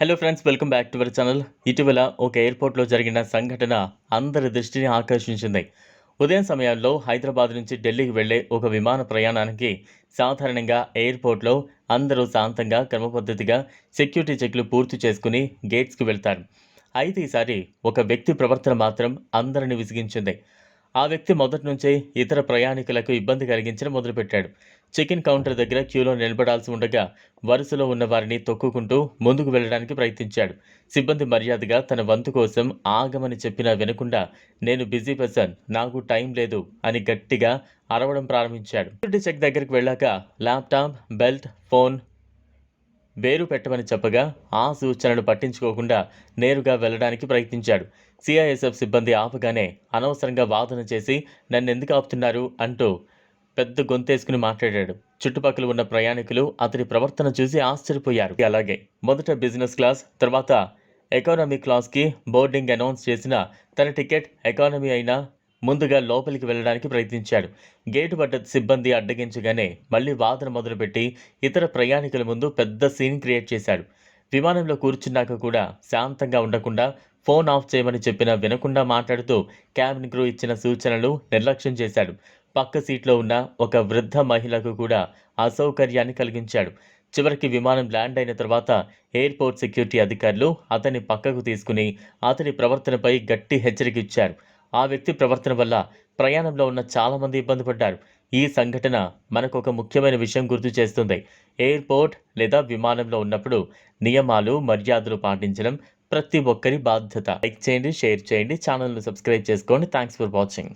Hello friends welcome back to our channel ఇటీవల ఒక ఎయిర్పోర్ట్లో జరిగిన సంఘటన అందరి దృష్టిని ఆకర్షించింది. ఉదయం సమయాల్లో హైదరాబాద్ నుంచి ఢిల్లీకి వెళ్ళే ఒక విమాన ప్రయాణానికి సాధారణంగా ఎయిర్పోర్ట్లో అందరూ శాంతంగా క్రమపద్ధతిగా సెక్యూరిటీ చెక్లు పూర్తి చేసుకుని గేట్స్కి వెళ్తారు. అయితే ఈసారి ఒక వ్యక్తి ప్రవర్తన మాత్రం అందరిని విసిగించింది. ఆ వ్యక్తి మొదటి నుంచే ఇతర ప్రయాణికులకు ఇబ్బంది కలిగించడం మొదలుపెట్టాడు. చికెన్ కౌంటర్ దగ్గర క్యూలో నిలబడాల్సి ఉండగా వరుసలో ఉన్న వారిని తొక్కుకుంటూ ముందుకు వెళ్ళడానికి ప్రయత్నించాడు. సిబ్బంది మర్యాదగా తన వంతు కోసం ఆగమని చెప్పినా వినకుండా నేను బిజీ పర్సన్ నాకు టైం లేదు అని గట్టిగా అరవడం ప్రారంభించాడు. సెక్యూరిటీ చెక్ దగ్గరికి వెళ్ళాక ల్యాప్టాప్ బెల్ట్ ఫోన్ వేరు పెట్టమని చెప్పగా ఆ సూచనను పట్టించుకోకుండా నేరుగా వెళ్ళడానికి ప్రయత్నించాడు. సిఐఎస్ఎఫ్ సిబ్బంది ఆపగానే అనవసరంగా వాదన చేసి నన్నెందుకు ఆపుతున్నారు? అంటూ పెద్ద గొంతేసుకుని మాట్లాడాడు. చుట్టుపక్కల ఉన్న ప్రయాణికులు అతడి ప్రవర్తన చూసి ఆశ్చర్యపోయారు. అలాగే మొదట బిజినెస్ క్లాస్ తర్వాత ఎకానమీ క్లాస్కి బోర్డింగ్ అనౌన్స్ చేసిన తన టికెట్ ఎకానమీ అయినా ముందుగా లోపలికి వెళ్ళడానికి ప్రయత్నించాడు. గేటు పడ్డ సిబ్బంది అడ్డగించగానే మళ్ళీ వాదన మొదలుపెట్టి ఇతర ప్రయాణికుల ముందు పెద్ద సీన్ క్రియేట్ చేశాడు. విమానంలో కూర్చున్నాక కూడా శాంతంగా ఉండకుండా ఫోన్ ఆఫ్ చేయమని చెప్పినా వినకుండా మాట్లాడుతూ క్యాబిన్ క్రూ ఇచ్చిన సూచనలు నిర్లక్ష్యం చేశాడు. పక్క సీట్లో ఉన్న ఒక వృద్ధ మహిళకు కూడా అసౌకర్యాన్ని కలిగించాడు. చివరికి విమానం ల్యాండ్ అయిన తర్వాత ఎయిర్పోర్ట్ సెక్యూరిటీ అధికారులు అతన్ని పక్కకు తీసుకుని అతని ప్రవర్తనపై గట్టి హెచ్చరిక ఇచ్చారు. ఆ వ్యక్తి ప్రవర్తన వల్ల ప్రయాణంలో ఉన్న చాలామంది ఇబ్బంది పడ్డారు. ఈ సంఘటన మనకు ఒక ముఖ్యమైన విషయం గుర్తు చేస్తుంది. ఎయిర్పోర్ట్ లేదా విమానంలో ఉన్నప్పుడు నియమాలు మర్యాదలు పాటించడం ప్రతి ఒక్కరి బాధ్యత. లైక్ చేయండి షేర్ చేయండి ఛానల్ను సబ్స్క్రైబ్ చేసుకోండి. Thanks for watching